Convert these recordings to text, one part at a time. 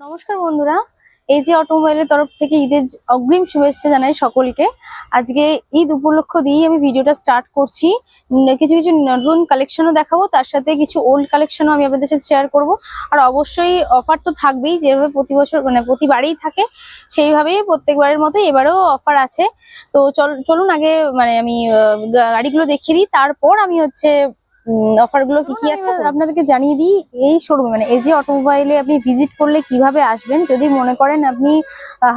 নমস্কার বন্ধুরা। এই যে অটোমোবাইলের তরফ থেকে ঈদের অগ্রিম শুভেচ্ছা জানাই সকলকে। আজকে ঈদ উপলক্ষ দিয়েই আমি ভিডিওটা স্টার্ট করছি। কিছু কিছু নতুন কালেকশনও দেখাবো, তার সাথে কিছু ওল্ড কালেকশনও আমি আপনাদের সাথে শেয়ার করব। আর অবশ্যই অফার তো থাকবেই, যেভাবে প্রতি বছর মানে প্রতিবারেই থাকে, সেইভাবেই প্রত্যেকবারের মতো এবারেও অফার আছে। তো চল, চলুন আগে মানে আমি গাড়িগুলো দেখিয়ে দিই। তারপর আমি হচ্ছে অফারগুলো কি কি আছে? আপনাদেরকে জানিয়ে দিই এই শোরুমে মানে এই যে অটোমোবাইলে আপনি ভিজিট করলে কীভাবে আসবেন? যদি মনে করেন আপনি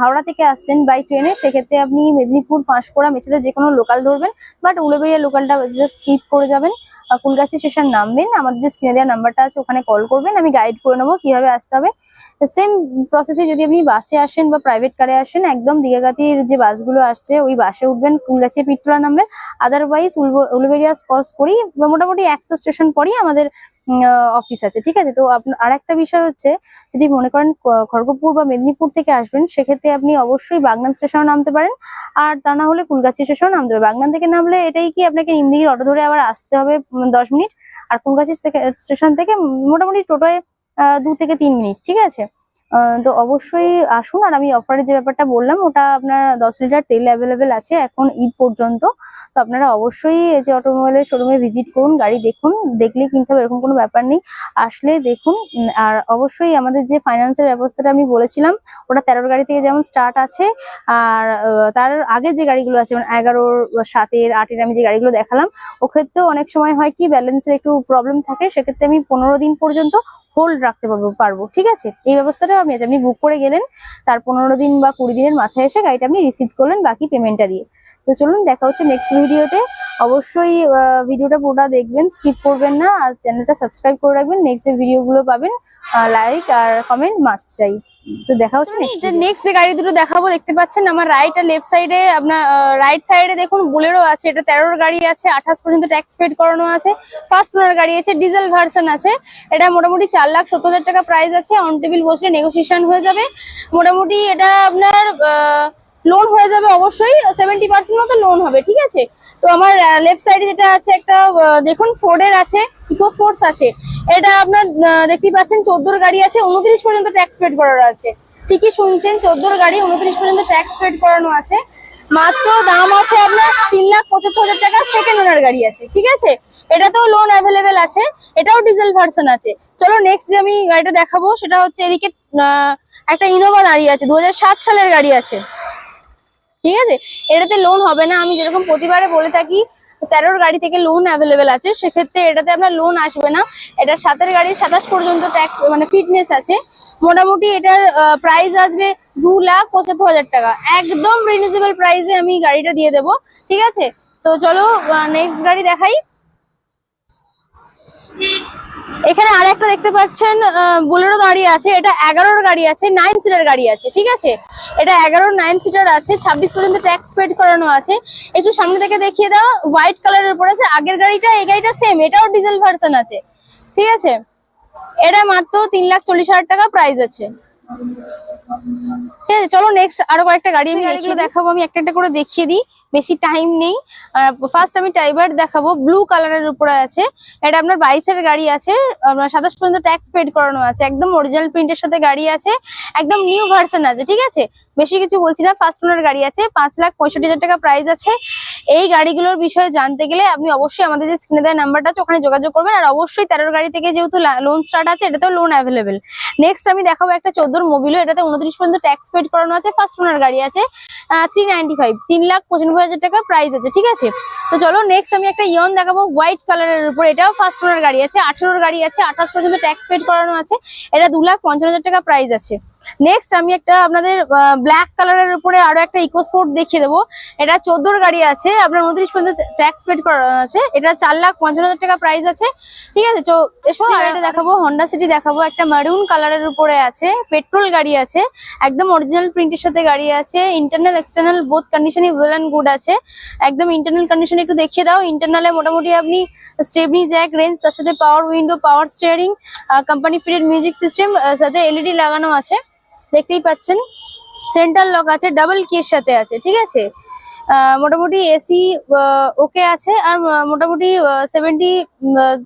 হাওড়া থেকে আসছেন বাই ট্রেনে সেক্ষেত্রে আপনি মেদিনীপুর পাঁশকুড়া মেছেদা যে কোনো লোকাল ধরবেন বাট উলুবেড়িয়া লোকালটা জাস্ট কিপ করে যাবেন কুলগাছি স্টেশন নামবেন আমাদের যে স্ক্রিনে দেওয়া নাম্বারটা আছে ওখানে কল করবেন আমি গাইড করে নেব কীভাবে আসতে হবে। সেম প্রসেসে যদি আপনি বাসে আসেন বা প্রাইভেট কারে আসেন একদম দীঘাগাতির যে বাসগুলো আসছে ওই বাসে উঠবেন কুলগাছি পিটতলা নামবেন আদারওয়াইজ উলুবেরিয়া ক্রস করেই বা মোটামুটি একশো স্টেশন পরেই আমাদের অফিস আছে, ঠিক আছে? তো আর একটা বিষয় হচ্ছে, যদি মনে করেন খড়গপুর বা মেদিনীপুর থেকে আসবেন, সেক্ষেত্রে আপনি অবশ্যই বাগনান স্টেশনে নামতে পারেন। আর তা না হলে কুলগাছি স্টেশনে নামতে হবে বাগনান থেকে নামলে এটাই কি আপনাকে নিমদিঘির অটো ধরে আবার আসতে হবে দশ মিনিট। আর কুলগাছি স্টেশন থেকে মোটামুটি টোটোয় দু থেকে তিন মিনিট, ঠিক আছে? তো অবশ্যই আসুন। আর আমি অফারের যে ব্যাপারটা বললাম, ওটা আপনার দশ লিটার তেল অ্যাভেলেবেল আছে এখন ঈদ পর্যন্ত। তো আপনারা অবশ্যই যে অটোমোবাইলের শোরুমে ভিজিট করুন, গাড়ি দেখুন দেখলেই কিনতে হবে এরকম কোনো ব্যাপার নেই। আসলে দেখুন আর অবশ্যই আমাদের যে ফাইন্যান্সের ব্যবস্থাটা আমি বলেছিলাম, ওটা তেরোর গাড়ি থেকে যেমন স্টার্ট আছে, আর তার আগে যে গাড়িগুলো আছে মানে এগারোর, সাতের, আটের আমি যে গাড়িগুলো দেখালাম, ওক্ষেত্রেও অনেক সময় হয় কি ব্যালেন্সের একটু প্রবলেম থাকে। সেক্ষেত্রে আমি পনেরো দিন পর্যন্ত হোল্ড রাখতে পারব পারব, ঠিক আছে? এই ব্যবস্থাটাও আপনি আছে আপনি বুক করে গেলেন, তার পনেরো দিন বা কুড়ি দিনের মাথায় এসে গাড়িটা আপনি রিসিভ করলেন বাকি পেমেন্টটা দিয়ে। তো চলুন, দেখা হচ্ছে নেক্সট ভিডিওতে অবশ্যই ভিডিওটা পুরোটা দেখবেন স্কিপ করবেন না, আর চ্যানেলটা সাবস্ক্রাইব করে রাখবেন নেক্সট যে ভিডিওগুলো পাবেন লাইক আর কমেন্ট মাস্ট চাই তো দেখা হচ্ছে নেক্সট নেক্সট যে গাড়ি দুটো দেখাবো দেখতে পাচ্ছেন আমার রাইট আর লেফট সাইডে আপনার রাইট সাইডে দেখুন বোলেরো আছে এটা তেরোর গাড়ি আছে আঠাশ পর্যন্ত ট্যাক্স পেড করানো আছে। ফার্স্ট ওনার গাড়ি আছে ডিজেল ভার্সন আছে। এটা মোটামুটি চার লাখ সত্তর হাজার টাকা প্রাইস আছে। অন টেবিল বসে নেগোসিয়েশন হয়ে যাবে। মোটামুটি এটা আপনার লোন হয়ে যাবে অবশ্যই সেভেন্টি পার্সেন্ট মতো লোন হবে ঠিক আছে? তো আমার লেফট সাইডে যেটা আছে একটা দেখুন ফোর্ডের আছে ইকো স্পোর্টস আছে। এটা আপনার আহ, দেখতেই পাচ্ছেন চোদ্দোর গাড়ি আছে উনত্রিশ পর্যন্ত ট্যাক্স পেড করানো আছে। ঠিকই শুনছেন চোদ্দোর গাড়ি উনত্রিশ পর্যন্ত ট্যাক্স পেড করানো আছে। মাত্র দাম আছে আপনার তিন লাখ পঁচাত্তর হাজার টাকা সেকেন্ড ওনার গাড়ি আছে ঠিক আছে? এটাতেও লোন অ্যাভেলেবেল আছে এটাও ডিজেল ভার্সন আছে। চলো নেক্সট যে আমি গাড়িটা দেখাবো সেটা হচ্ছে এদিকে একটা ইনোভা দাঁড়িয়ে আছে দু হাজার সাত সালের গাড়ি আছে। ঠিক আছে? এটাতে লোন হবে না। আমি যেরকম প্রতিবারে বলে থাকি, তেরোর গাড়ি থেকে লোন অ্যাভেলেবেল আছে। সেক্ষেত্রে এটাতে আপনার লোন আসবে না। এটা সাতের গাড়ির সাতাশ পর্যন্ত ট্যাক্স মানে ফিটনেস আছে। মোটামুটি এটার প্রাইস আসবে দু লাখ পঁচাত্তর হাজার টাকা। একদম রিজনেবল প্রাইসে আমি গাড়িটা দিয়ে দেব। ঠিক আছে? তো চলো নেক্সট গাড়ি দেখাই। এখানে আর একটা দেখতে পাচ্ছেন বুলেরো দাঁড়িয়ে আছে এটা এগারোর গাড়ি আছে নাইন সিটার গাড়ি আছে ঠিক আছে? এটা এগারো নাইন সিটার আছে ছাব্বিশ পর্যন্ত ট্যাক্স পেড করানো আছে। একটু সামনে থেকে দেখিয়ে দাও হোয়াইট কালারের উপর আছে আগের গাড়িটা এই গাড়িটা সেম এটাও ডিজেল ভার্সন আছে ঠিক আছে? এটা মাত্র তিন লাখ চল্লিশ হাজার টাকা প্রাইস আছে। ঠিক আছে চলো নেক্সট আরও কয়েকটা গাড়ি আমি দেখাবো আমি একটা একটা করে দেখিয়ে দিই। বেশি টাইম নেই। ফার্স্ট আমি টাইবার দেখাবো ব্লু কালারের উপরে আছে। এটা আপনার বাইশের গাড়ি আছে, আপনার সাতাশ পর্যন্ত ট্যাক্স পেড করানো আছে। একদম অরিজিনাল প্রিন্টের সাথে গাড়ি আছে, একদম নিউ ভার্সন আছে, ঠিক আছে? বেশি কিছু বলছি না ফার্স্ট ওনার গাড়ি আছে, পাঁচ লাখ পঁয়ষট্টি হাজার টাকা প্রাইস আছে। এই গাড়িগুলোর বিষয়ে জানতে গেলে আপনি অবশ্যই আমাদের যে স্ক্রিনে দেওয়া নাম্বারটা আছে, ওখানে যোগাযোগ করবেন। আর অবশ্যই তেরোর গাড়ি থেকে যেহেতু লোন স্টার্ট আছে, এটাতেও লোন অ্যাভেলেবেল নেক্সট আমি দেখাবো একটা চোদ্দোর মোবিলো এটাতে উনত্রিশ পর্যন্ত ট্যাক্স পেড করানো আছে ফার্স্ট ওনার গাড়ি আছে। থ্রি নাইনটি ফাইভ তিন লাখ পঁচানব্বই হাজার টাকা প্রাইস আছে, ঠিক আছে? তো চলো নেক্সট আমি একটা ইয়ন দেখাবো হোয়াইট কালারের উপর, এটাও ফার্স্ট ওনার গাড়ি আছে, আঠেরোর গাড়ি আছে, আঠাশ পর্যন্ত ট্যাক্স পেড করানো আছে। এটা দু লাখ পঞ্চান্ন হাজার টাকা প্রাইস আছে। নেক্সট আমি একটা আপনাদের ব্ল্যাক কালারের উপরে আরও একটা ইকো স্পোর্ট দেখিয়ে দেবো। এটা চোদ্দোর গাড়ি আছে আপনার উনত্রিশ পর্যন্ত ট্যাক্স পেড করা আছে। এটা চার লাখ পঞ্চান্ন হাজার টাকা প্রাইস আছে। ঠিক আছে এসো আর এটা দেখাবো হন্ডা সিটি দেখাবো। একটা মারুন কালারের উপরে আছে পেট্রোল গাড়ি আছে একদম অরিজিনাল প্রিন্টের সাথে গাড়ি আছে ইন্টারনাল এক্সটার্নাল বোথ কন্ডিশনই ওয়েল অ্যান্ড গুড আছে। একদম ইন্টারনাল কন্ডিশন একটু দেখিয়ে দাও। ইন্টারনালে মোটামুটি আপনি স্টেবনি জ্যাক রেঞ্জ তার সাথে power window power steering company fitted music system সাথে এলইডি লাগানো আছে। দেখতেই পাচ্ছেন। সেন্টার লক আছে ডাবল কির সাথে আছে, ঠিক আছে? মোটামুটি এসি ওকে আছে, আর মোটামুটি সেভেন্টি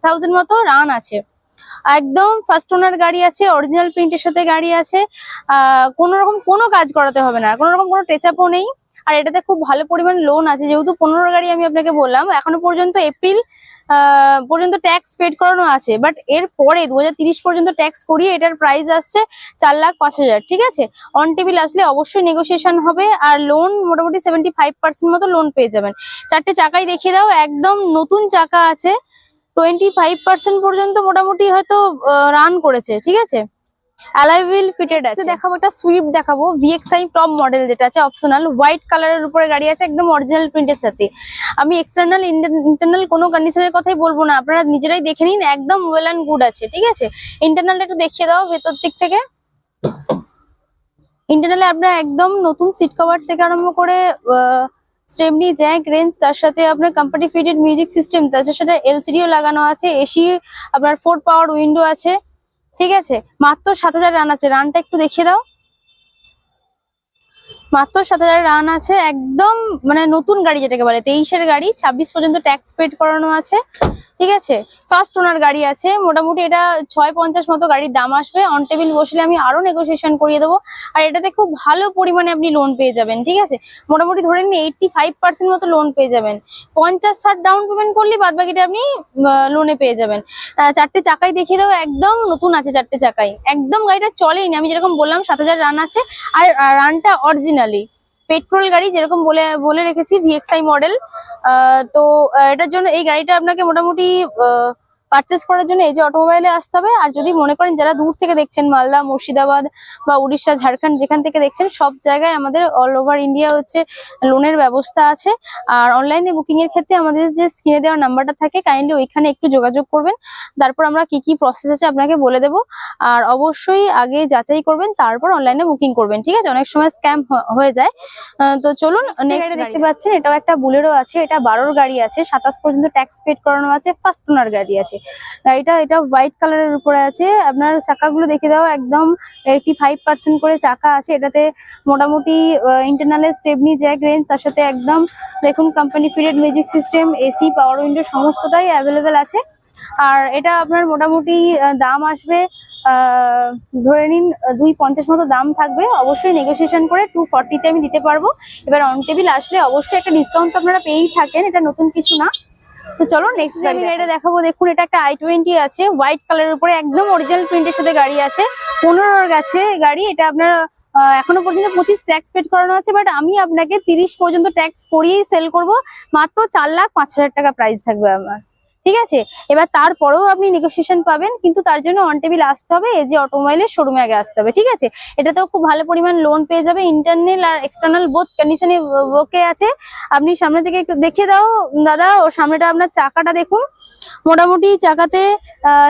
থাউজেন্ড মতো রান আছে। একদম ফার্স্ট ওনার গাড়ি আছে অরিজিনাল প্রিন্টের সাথে গাড়ি আছে। কোনো রকম কোনো কাজ করাতে হবে না কোনো রকম কোনো টেচাপও নেই। আর এটাতে খুব ভালো পরিমাণ লোন আছে। যেহেতু পনেরো গাড়ি আমি আপনাকে বললাম, এখনও পর্যন্ত এপ্রিল পর্যন্ত ট্যাক্স পেড করানো আছে। বাট এর পরে দু পর্যন্ত ট্যাক্স করিয়ে এটার প্রাইস আসছে চার লাখ পাঁচ হাজার, ঠিক আছে? অন টেবিল আসলে অবশ্যই নেগোসিয়েশন হবে আর লোন মোটামুটি সেভেন্টি ফাইভ পার্সেন্ট মতো লোন পেয়ে যাবেন। চারটে চাকাই দেখিয়ে দাও, একদম নতুন চাকা আছে। টোয়েন্টি ফাইভ পার্সেন্ট পর্যন্ত মোটামুটি হয়তো রান করেছে, ঠিক আছে? অ্যালাইভিল ফিটেড আছে। দেখাবো একটা সুইফট দেখাবো। ভিএক্সআই টপ মডেল যেটা আছে অপশনাল হোয়াইট কালারের উপরে গাড়ি আছে একদম অরিজিনাল প্রিন্টের সাথে। আমি এক্সটার্নাল ইন্টারনাল কোনো কন্ডিশনের কথাই বলব না। আপনারা নিজেরাই দেখে নিন একদম ওয়েল অ্যান্ড গুড আছে ঠিক আছে? ইন্টারনালটা একটু দেখিয়ে দাও ভেতর দিক থেকে। ইন্টারনালে আপনার একদম নতুন সিট কভার থেকে আরম্ভ করে স্টেমনি জ্যাক রেঞ্জ তার সাথে আপনার কোম্পানি ফিটেড মিউজিক সিস্টেম তার সাথে এলসিডিও লাগানো আছে। এসি আপনার ফোর পাওয়ার উইন্ডো আছে। ঠিক আছে? মাত্র সাত হাজার রান আছে। রানটা একটু দেখিয়ে দাও। মাত্র সাত হাজার রান আছে। একদম মানে নতুন গাড়ি যেটাকে বলে, তেইশের গাড়ি, ছাব্বিশ পর্যন্ত ট্যাক্স পেড করানো আছে। ঠিক আছে? ফার্স্ট ওনার গাড়ি আছে। মোটামুটি এটা ছয় পঞ্চাশ মতো গাড়ির দাম আসবে। অন টেবিল বসলে আমি আরও নেগোসিয়েশন করিয়ে দেবো। আর এটাতে খুব ভালো পরিমাণে আপনি লোন পেয়ে যাবেন, ঠিক আছে? মোটামুটি ধরে নিন এইটটি ফাইভ পার্সেন্ট মতো লোন পেয়ে যাবেন। পঞ্চাশ ষাট ডাউন পেমেন্ট করলে বাদ বাকিটা আপনি লোনে পেয়ে যাবেন। চারটে চাকাই দেখিয়ে দেবো। একদম নতুন আছে চারটে চাকাই। একদম গাড়িটা চলেই না। আমি যেরকম বললাম, সাত হাজার রান আছে। আর রানটা অরিজিনালি পেট্রোল গাড়ি যেরকম বলে বলে রেখেছি ভিএক্সআই মডেল তো এটার জন্য এই গাড়িটা আপনাকে মোটামুটি পারচেস করার জন্য এই যে অটোমোবাইলে আসতে হবে। আর যদি মনে করেন যারা দূর থেকে দেখছেন মালদা মুর্শিদাবাদ বা উড়িষ্যা ঝাড়খণ্ড যেখান থেকে দেখছেন সব জায়গায় আমাদের অল ওভার ইন্ডিয়া হচ্ছে লোনের ব্যবস্থা আছে। আর অনলাইনে বুকিং এর ক্ষেত্রে আমাদের যে স্ক্রিনে দেওয়ার নাম্বারটা থাকে কাইন্ডলি ওইখানে একটু যোগাযোগ করবেন। তারপর আমরা কি কি প্রসেস আছে আপনাকে বলে দেবো। আর অবশ্যই আগে যাচাই করবেন তারপর অনলাইনে বুকিং করবেন ঠিক আছে? অনেক সময় স্ক্যাম হয়ে যায়। তো চলুন নেক্সট দেখতে পাচ্ছেন এটাও একটা বুলেরো আছে এটা বারোর গাড়ি আছে সাতাশ পর্যন্ত ট্যাক্স পেড করানো আছে ফার্স্ট ওনার গাড়ি আছে। গাড়িটা এটা হোয়াইট কালারের উপরে আছে। আপনার চাকাগুলো দেখে দাও, একদম এইটি ফাইভ করে চাকা আছে। এটাতে মোটামুটি ইন্টারনালের স্টেপনি জ্যাক রেঞ্জ তার সাথে একদম দেখুন company fitted music system AC power window সমস্তটাই অ্যাভেলেবেল আছে। আর এটা আপনার মোটামুটি দাম আসবে ধরে নিন, দুই পঞ্চাশ মতো দাম থাকবে। অবশ্যই নেগোসিয়েশন করে টু ফর্টিতে আমি দিতে পারব। এবার অন টেবিল আসলে অবশ্যই একটা ডিসকাউন্ট আপনারা পেয়েই থাকেন, এটা নতুন কিছু না। তো চলো নেক্সট আমি গাড়িটা দেখাবো। দেখুন এটা একটা আই টোয়েন্টি আছে হোয়াইট কালারের উপরে একদম অরিজিনাল প্রিন্টের সাথে গাড়ি আছে। পনেরোর গাছে গাড়ি এটা আপনার এখনও পর্যন্ত পঁচিশ ট্যাক্স পেড করানো আছে বাট আমি আপনাকে তিরিশ পর্যন্ত ট্যাক্স করিয়েই সেল করব। মাত্র চার লাখ পাঁচ হাজার টাকা প্রাইস থাকবে আমার। ঠিক আছে? এবার তারপরেও আপনি নেগোসিয়েশন পাবেন, কিন্তু তার জন্য অন টেবিল আসতে হবে, এই যে অটোমোবাইলের শোরুমে আগে আসতে হবে, ঠিক আছে? এটাতেও খুব ভালো পরিমাণ লোন পেয়ে যাবে ইন্টারনাল আর এক্সটার্নাল বোথ কন্ডিশনে ওকে আছে। আপনি সামনে থেকে একটু দেখিয়ে দাও, দাদা, ও সামনেটা আপনার চাকাটা দেখুন। মোটামুটি চাকাতে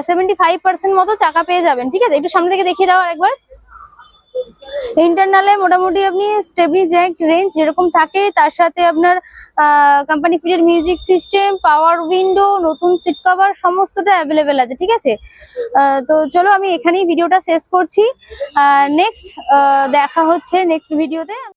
সেভেন্টি ফাইভ পার্সেন্ট মতো চাকা পেয়ে যাবেন, ঠিক আছে? একটু সামনে থেকে দেখিয়ে দাও আরেকবার ইন্টারনালে মোটামুটি আপনি স্টেপনি জ্যাক রেঞ্জ যেরকম থাকে, তার সাথে আপনার company fitted music system power window নতুন সিট কভার সমস্তটা অ্যাভেলেবেল আছে, ঠিক আছে? তো চলো আমি এখানেই ভিডিওটা শেষ করছি। নেক্সট দেখা হচ্ছে নেক্সট ভিডিওতে